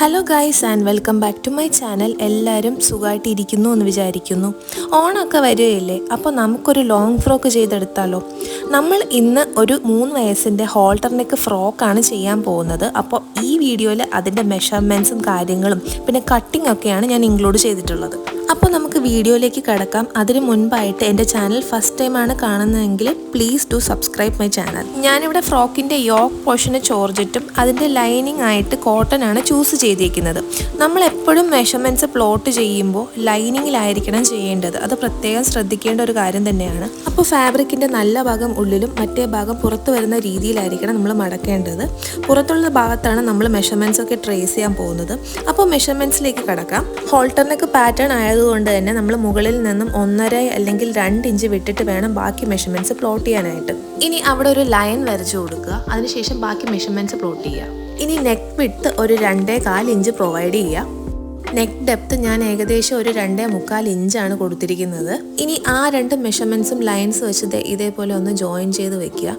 Hello guys and welcome back to my channel എല്ലാവരും സുഖമായിട്ടിരിക്കുന്നു എന്ന് വിചാരിക്കുന്നു. ഓണമൊക്കെ വരികയല്ലേ? അപ്പോൾ നമുക്കൊരു ലോങ് ഫ്രോക്ക് ചെയ്തെടുത്താലോ? നമ്മൾ ഇന്ന് ഒരു മൂന്ന് വയസ്സിന്റെ ഹോൾട്ടർ നെക്ക് ഫ്രോക്കാണ് ചെയ്യാൻ പോകുന്നത്. അപ്പോൾ ഈ വീഡിയോയിൽ അതിന്റെ മെഷർമെന്റ്സും കാര്യങ്ങളും പിന്നെ കട്ടിംഗ് ഒക്കെയാണ് ഞാൻ ഇൻക്ലൂഡ് ചെയ്തിട്ടുള്ളത്. അപ്പോൾ നമുക്ക് വീഡിയോയിലേക്ക് കിടക്കാം. അതിന് മുൻപായിട്ട് എന്റെ ചാനൽ ഫസ്റ്റ് ടൈമാണ് കാണുന്നതെങ്കിൽ please do subscribe my channel ഞാനിവിടെ ഫ്രോക്കിന്റെ യോക്ക് പോർഷന് ചോർജറ്റും അതിന്റെ ലൈനിങ് ആയിട്ട് കോട്ടൺ ആണ് ചൂസ് ചെയ്തിരിക്കുന്നത് നമ്മൾ എപ്പോഴും മെഷർമെന്റ്സ് പ്ലോട്ട് ചെയ്യുമ്പോൾ ലൈനിങ്ങിലായിരിക്കണം ചെയ്യേണ്ടത്. അത് പ്രത്യേകം ശ്രദ്ധിക്കേണ്ട ഒരു കാര്യം തന്നെയാണ്. അപ്പോൾ ഫാബ്രിക്കിന്റെ നല്ല ഭാഗം ഉള്ളിലും മറ്റേ ഭാഗം പുറത്ത് വരുന്ന രീതിയിലായിരിക്കണം നമ്മൾ മടക്കേണ്ടത്. പുറത്തുള്ള ഭാഗത്താണ് നമ്മൾ മെഷർമെന്റ്സ് ഒക്കെ ട്രേസ് ചെയ്യാൻ പോകുന്നത്. അപ്പോൾ മെഷർമെന്റ്സിലേക്ക് കടക്കാം. ഹോൾട്ടറിനൊക്കെ പാറ്റേൺ ആയതുകൊണ്ട് തന്നെ നമ്മൾ മുകളിൽ നിന്നും ഒന്നര അല്ലെങ്കിൽ രണ്ട് ഇഞ്ച് വിട്ടിട്ട് വേണം ബാക്കി മെഷർമെന്റ്സ് പ്ലോട്ട് ചെയ്യാനായിട്ട്. ഇനി അവിടെ ഒരു ലൈൻ വരച്ചു കൊടുക്കുക. അതിനുശേഷം ബാക്കി മെഷർമെന്റ്സ് പ്ലോട്ട് ചെയ്യുക. ഇനി നെക്ക് വിട്ട് ഒരു രണ്ടേ കാൽ ഇഞ്ച് പ്രൊവൈഡ് ചെയ്യുക. നെക്ക് ഡെപ്ത് ഞാൻ ഏകദേശം ഒരു രണ്ടേ മുക്കാൽ ഇഞ്ചാണ് കൊടുത്തിരിക്കുന്നത്. ഇനി ആ രണ്ട് മെഷർമെന്റ്സും ലൈൻസ് വെച്ചത് ഇതേപോലെ ഒന്ന് ജോയിൻ ചെയ്ത് വെക്കുക.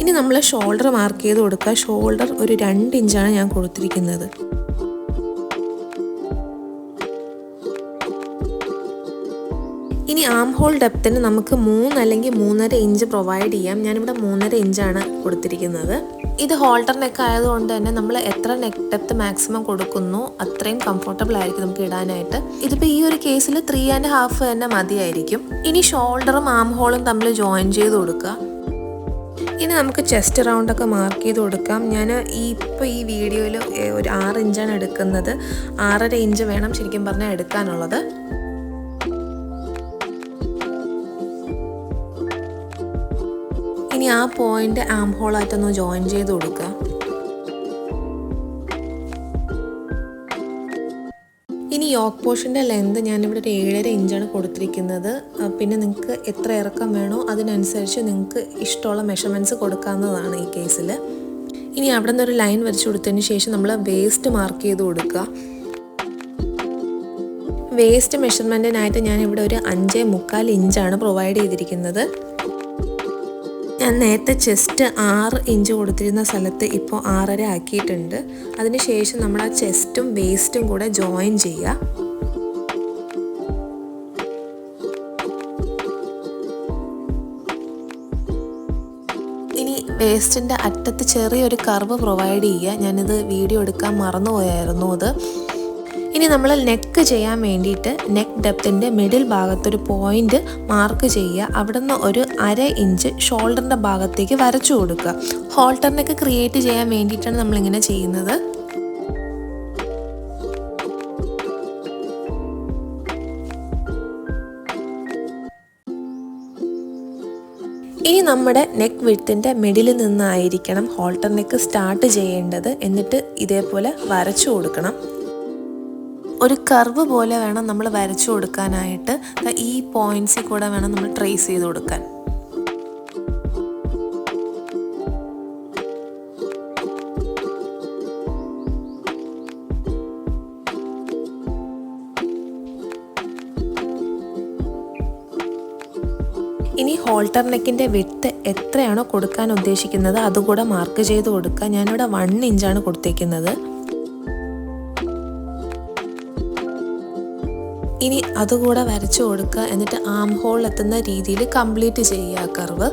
ഇനി നമ്മൾ ഷോൾഡർ മാർക്ക് ചെയ്ത് കൊടുക്കുക. ഷോൾഡർ ഒരു രണ്ട് ഇഞ്ചാണ് ഞാൻ കൊടുത്തിരിക്കുന്നത്. ആം ഹോൾ ഡെപ്തിന് നമുക്ക് മൂന്ന് അല്ലെങ്കിൽ മൂന്നര ഇഞ്ച് പ്രൊവൈഡ് ചെയ്യാം. ഞാനിവിടെ മൂന്നര ഇഞ്ചാണ് കൊടുത്തിരിക്കുന്നത്. ഇത് ഹോൾഡർ നെക്ക് ആയതുകൊണ്ട് തന്നെ നമ്മൾ എത്ര നെക്ക് ഡെപ്ത് മാക്സിമം കൊടുക്കുന്നു അത്രയും കംഫർട്ടബിൾ ആയിരിക്കും നമുക്ക് ഇടാനായിട്ട്. ഇതിപ്പോൾ ഈ ഒരു കേസിൽ ത്രീ ആൻഡ് ഹാഫ് തന്നെ മതിയായിരിക്കും. ഇനി ഷോൾഡറും ആം ഹോളും തമ്മിൽ ജോയിൻ ചെയ്ത് കൊടുക്കുക. ഇനി നമുക്ക് ചെസ്റ്റ് റൗണ്ടൊക്കെ മാർക്ക് ചെയ്ത് കൊടുക്കാം. ഞാൻ ഈ ഇപ്പോൾ ഈ വീഡിയോയിൽ ഒരു ആറ് ഇഞ്ചാണ് എടുക്കുന്നത്. ആറര ഇഞ്ച് വേണം ശരിക്കും പറഞ്ഞാൽ എടുക്കാനുള്ളത്. ഇനി ആ പോയിന്റ് ആം ഹോളായിട്ടൊന്ന് ജോയിൻ ചെയ്ത് കൊടുക്കുക. ഇനി യോക്ക് പോർഷന്റെ ലെങ്ത് ഞാനിവിടെ ഒരു ഏഴര ഇഞ്ചാണ് കൊടുത്തിരിക്കുന്നത്. പിന്നെ നിങ്ങൾക്ക് എത്ര ഇറക്കം വേണോ അതിനനുസരിച്ച് നിങ്ങൾക്ക് ഇഷ്ടമുള്ള മെഷർമെന്റ്സ് കൊടുക്കാവുന്നതാണ് ഈ കേസിൽ ഇനി അവിടെ നിന്ന് ഒരു ലൈൻ വരച്ചു കൊടുത്തതിന് ശേഷം നമ്മൾ വേസ്റ്റ് മാർക്ക് ചെയ്ത് കൊടുക്കുക. വേസ്റ്റ് മെഷർമെന്റിനായിട്ട് ഞാനിവിടെ ഒരു അഞ്ചേ മുക്കാൽ ഇഞ്ചാണ് പ്രൊവൈഡ് ചെയ്തിരിക്കുന്നത്. ഞാൻ നേരത്തെ ചെസ്റ്റ് ആറ് ഇഞ്ച് കൊടുത്തിരുന്ന സ്ഥലത്ത് ഇപ്പോൾ ആറര ആക്കിയിട്ടുണ്ട്. അതിനുശേഷം നമ്മൾ ആ ചെസ്റ്റും വേസ്റ്റും കൂടെ ജോയിൻ ചെയ്യുക വേസ്റ്റിന്റെ അറ്റത്ത് ചെറിയൊരു കർവ് പ്രൊവൈഡ് ചെയ്യുക ഞാനിത് വീഡിയോ എടുക്കാൻ മറന്നുപോയായിരുന്നു അത്. ഇനി നമ്മൾ നെക്ക് ചെയ്യാൻ വേണ്ടിയിട്ട് നെക്ക് ഡെപ്തിന്റെ മിഡിൽ ഭാഗത്തൊരു പോയിന്റ് മാർക്ക് ചെയ്യുക. അവിടെ നിന്ന് ഒരു അര ഇഞ്ച് ഷോൾഡറിന്റെ ഭാഗത്തേക്ക് വരച്ചു കൊടുക്കുക. ഹോൾട്ടർ നെക്ക് ക്രിയേറ്റ് ചെയ്യാൻ വേണ്ടിയിട്ടാണ് നമ്മളിങ്ങനെ ചെയ്യുന്നത്. ഇനി നമ്മുടെ നെക്ക് വിഴുത്തിന്റെ മിഡിൽ നിന്നായിരിക്കണം ഹോൾട്ടർ നെക്ക് സ്റ്റാർട്ട് ചെയ്യേണ്ടത്. എന്നിട്ട് ഇതേപോലെ വരച്ചു കൊടുക്കണം. ഒരു കർവ് പോലെ വേണം നമ്മൾ വരച്ചു കൊടുക്കാനായിട്ട്. ഈ പോയിന്റ്സിൽ കൂടെ വേണം നമ്മൾ ട്രേസ് ചെയ്ത് കൊടുക്കാൻ. ഇനി ഹോൾട്ടർ നെക്കിന്റെ വിട്ട് എത്രയാണോ കൊടുക്കാൻ ഉദ്ദേശിക്കുന്നത് അതുകൂടെ മാർക്ക് ചെയ്ത് കൊടുക്കുക. ഞാനിവിടെ വൺ ഇഞ്ചാണ് കൊടുത്തേക്കുന്നത്. ഇനി അതുകൂടെ വരച്ചു കൊടുക്കുക. എന്നിട്ട് ആം ഹോൾ എത്തുന്ന രീതിയിൽ കംപ്ലീറ്റ് ചെയ്യുക കർവ്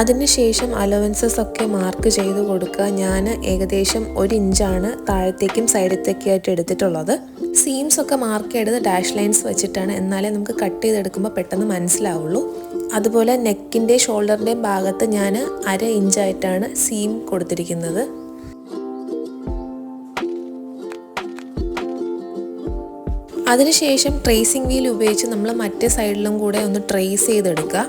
അതിനുശേഷം അലവൻസസ് ഒക്കെ മാർക്ക് ചെയ്ത് കൊടുക്കുക. ഞാൻ ഏകദേശം ഒരു ഇഞ്ചാണ് താഴത്തേക്കും സൈഡത്തേക്കും ആയിട്ട് എടുത്തിട്ടുള്ളത്. സീംസ് ഒക്കെ മാർക്ക് ചെയ്തത് ഡാഷ് ലൈൻസ് വെച്ചിട്ടാണ് എന്നാലേ നമുക്ക് കട്ട് ചെയ്തെടുക്കുമ്പോൾ പെട്ടെന്ന് മനസ്സിലാവുള്ളൂ. അതുപോലെ നെക്കിന്റെ ഷോൾഡറിന്റെയും ഭാഗത്ത് ഞാൻ അര ഇഞ്ചായിട്ടാണ് സീം കൊടുത്തിരിക്കുന്നത്. അതിനുശേഷം ട്രേസിംഗ് വീൽ ഉപയോഗിച്ച് നമ്മൾ മറ്റേ സൈഡിലും കൂടെ ഒന്ന് ട്രേസ് ചെയ്തെടുക്കുക.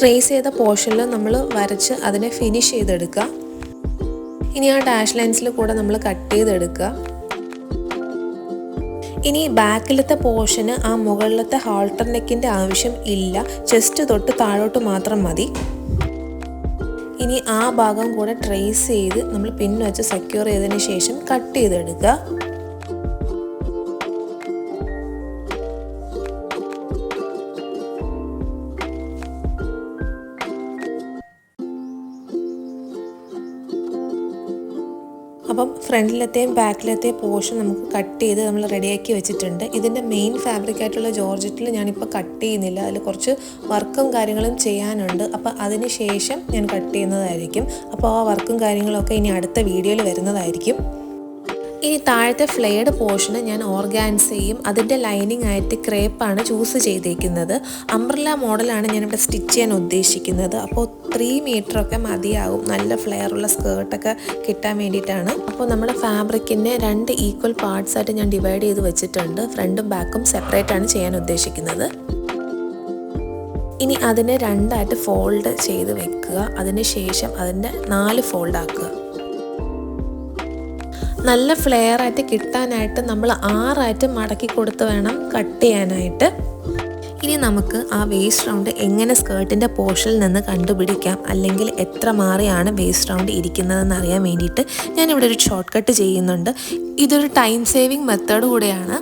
ട്രേസ് ചെയ്ത പോർഷനിൽ നമ്മൾ വരച്ച് അതിനെ ഫിനിഷ് ചെയ്തെടുക്കുക. ഇനി ആ ഡാഷ് ലൈൻസിൽ കൂടെ നമ്മൾ കട്ട് ചെയ്തെടുക്കുക. ഇനി ബാക്കിലത്തെ പോർഷന് ആ മുകളിലത്തെ ഹാൾട്ടർ നെക്കിന്റെ ആവശ്യം ഇല്ല. ചെസ്റ്റ് തൊട്ട് താഴോട്ട് മാത്രം മതി. ഇനി ആ ഭാഗം കൂടെ ട്രേസ് ചെയ്ത് നമ്മൾ പിൻ വെച്ച് സെക്യൂർ ചെയ്തതിന് ശേഷം കട്ട് ചെയ്തെടുക്കുക. അപ്പം ഫ്രണ്ടിലത്തെയും ബാക്കിലത്തെയും പോർഷൻ നമുക്ക് കട്ട് ചെയ്ത് നമ്മൾ റെഡിയാക്കി വെച്ചിട്ടുണ്ട്. ഇതിന്റെ മെയിൻ ഫാബ്രിക് ആയിട്ടുള്ള ജോർജറ്റിൽ ഞാനിപ്പോൾ കട്ട് ചെയ്യുന്നില്ല. അതിൽ കുറച്ച് വർക്കും കാര്യങ്ങളും ചെയ്യാനുണ്ട്. അപ്പോൾ അതിന് ശേഷം ഞാൻ കട്ട് ചെയ്യുന്നതായിരിക്കും. അപ്പോൾ ആ വർക്കും കാര്യങ്ങളൊക്കെ ഇനി അടുത്ത വീഡിയോയിൽ വരുന്നതായിരിക്കും. ഇനി താഴത്തെ ഫ്ലെയർഡ് പോർഷന് ഞാൻ ഓർഗാൻസയും അതിന്റെ ലൈനിങ് ആയിട്ട് ക്രേപ്പാണ് ചൂസ് ചെയ്തേക്കുന്നത്. അംബ്രല്ല മോഡലാണ് ഞാനിവിടെ സ്റ്റിച്ച് ചെയ്യാൻ ഉദ്ദേശിക്കുന്നത്. അപ്പോൾ ത്രീ മീറ്ററൊക്കെ മതിയാകും. നല്ല ഫ്ലെയറുള്ള സ്കേർട്ടൊക്കെ കിട്ടാൻ വേണ്ടിയിട്ടാണ്. അപ്പോൾ നമ്മുടെ ഫാബ്രിക്കിനെ രണ്ട് ഈക്വൽ പാർട്സ് ആയിട്ട് ഞാൻ ഡിവൈഡ് ചെയ്ത് വെച്ചിട്ടുണ്ട്. ഫ്രണ്ടും ബാക്കും സെപ്പറേറ്റ് ആണ് ചെയ്യാൻ ഉദ്ദേശിക്കുന്നത്. ഇനി അതിനെ രണ്ടായിട്ട് ഫോൾഡ് ചെയ്ത് വെക്കുക. അതിന് ശേഷം അതിന്റെ നാല് ഫോൾഡ് ആക്കുക. നല്ല ഫ്ലെയർ ആയിട്ട് കിട്ടാനായിട്ട് നമ്മൾ ആറായിട്ട് മടക്കി കൊടുത്ത് വേണം കട്ട് ചെയ്യാനായിട്ട്. ഇനി നമുക്ക് ആ വേസ്റ്റ് റൗണ്ട് എങ്ങനെ സ്കേർട്ടിന്റെ പോർഷനിൽ നിന്ന് കണ്ടുപിടിക്കാം? അല്ലെങ്കിൽ എത്ര മാറിയാണ് വേസ്റ്റ് റൗണ്ട് ഇരിക്കുന്നതെന്ന് അറിയാൻ വേണ്ടിയിട്ട് ഞാനിവിടെ ഒരു ഷോർട്ട് കട്ട് ചെയ്യുന്നുണ്ട്. ഇതൊരു ടൈം സേവിങ് മെത്തേഡ് കൂടെയാണ്.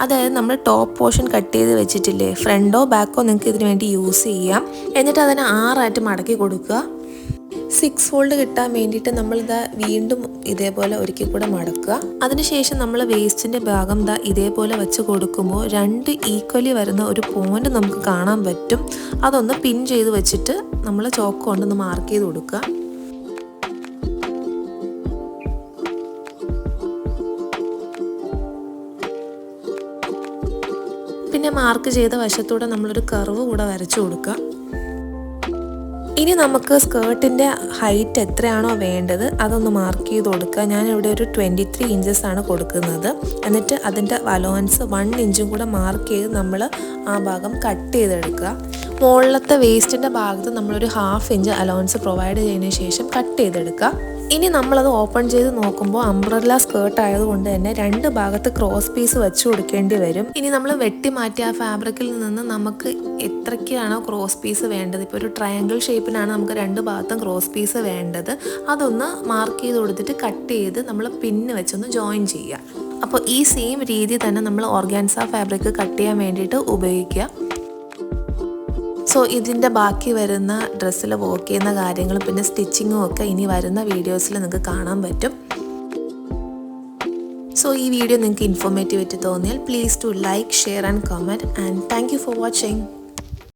അതായത് നമ്മൾ ടോപ്പ് പോർഷൻ കട്ട് ചെയ്ത് വെച്ചിട്ടില്ലേ ഫ്രണ്ടോ ബാക്കോ നിങ്ങൾക്ക് ഇതിന് വേണ്ടി യൂസ് ചെയ്യാം. എന്നിട്ട് അതിനെ ആറായിട്ട് മടക്കി കൊടുക്കുക. സിക്സ് ഫോൾഡ് കിട്ടാൻ വേണ്ടിയിട്ട് നമ്മൾ ഇതാ വീണ്ടും ഇതേപോലെ ഒരിക്കൽ കൂടെ മടക്കുക. അതിനുശേഷം നമ്മൾ വേസ്റ്റിന്റെ ഭാഗം ദാ ഇതേപോലെ വെച്ച് കൊടുക്കുമ്പോൾ രണ്ട് ഈക്വലി വരുന്ന ഒരു പോയിന്റ് നമുക്ക് കാണാൻ പറ്റും. അതൊന്ന് പിൻ ചെയ്ത് വെച്ചിട്ട് നമ്മൾ ചോക്ക് കൊണ്ടൊന്ന് മാർക്ക് ചെയ്ത് കൊടുക്കുക. പിന്നെ മാർക്ക് ചെയ്ത വശത്തൂടെ നമ്മളൊരു കർവ് കൂടെ വരച്ചു കൊടുക്കുക. ഇനി നമുക്ക് സ്കേർട്ടിന്റെ ഹൈറ്റ് എത്രയാണോ വേണ്ടത് അതൊന്ന് മാർക്ക് ചെയ്ത് കൊടുക്കുക. ഞാനിവിടെ ഒരു ട്വന്റി ത്രീ ആണ് കൊടുക്കുന്നത്. എന്നിട്ട് അതിന്റെ അലോവൻസ് വൺ ഇഞ്ചും കൂടെ മാർക്ക് ചെയ്ത് നമ്മൾ ആ ഭാഗം കട്ട് ചെയ്തെടുക്കുക. മുകളിലത്തെ വേസ്റ്റിന്റെ ഭാഗത്ത് നമ്മളൊരു ഹാഫ് ഇഞ്ച് അലവൻസ് പ്രൊവൈഡ് ചെയ്തതിന് ശേഷം കട്ട് ചെയ്തെടുക്കുക. ഇനി നമ്മളത് ഓപ്പൺ ചെയ്ത് നോക്കുമ്പോൾ അംബ്രല്ല സ്കേർട്ട് ആയതുകൊണ്ട് തന്നെ രണ്ട് ഭാഗത്ത് ക്രോസ് പീസ് വെച്ച് കൊടുക്കേണ്ടി വരും. ഇനി നമ്മൾ വെട്ടി മാറ്റിയ ആ ഫാബ്രിക്കിൽ നിന്ന് നമുക്ക് എത്രയ്ക്കാണോ ക്രോസ് പീസ് വേണ്ടത്? ഇപ്പോൾ ഒരു ട്രയാങ്കിൾ ഷേപ്പിനാണ് നമുക്ക് രണ്ട് ഭാഗത്തും ക്രോസ് പീസ് വേണ്ടത്. അതൊന്ന് മാർക്ക് ചെയ്ത് കൊടുത്തിട്ട് കട്ട് ചെയ്ത് നമ്മൾ പിന്ന് വെച്ചൊന്ന് ജോയിൻ ചെയ്യുക. അപ്പോൾ ഈ സെയിം രീതി തന്നെ നമ്മൾ ഓർഗാൻസ ഫാബ്രിക് കട്ട് ചെയ്യാൻ വേണ്ടിയിട്ട് ഉപയോഗിക്കുക. സോ ഇതിന്റെ ബാക്കി വരുന്ന ഡ്രസ്സിൽ വർക്ക് ചെയ്യുന്ന കാര്യങ്ങളും പിന്നെ സ്റ്റിച്ചിങ്ങും ഒക്കെ ഇനി വരുന്ന വീഡിയോസിൽ നിങ്ങൾക്ക് കാണാൻ പറ്റും. സോ ഈ വീഡിയോ നിങ്ങൾക്ക് ഇൻഫോർമേറ്റീവ് ആയിട്ട് തോന്നിയാൽ please to like share and comment and thank you for watching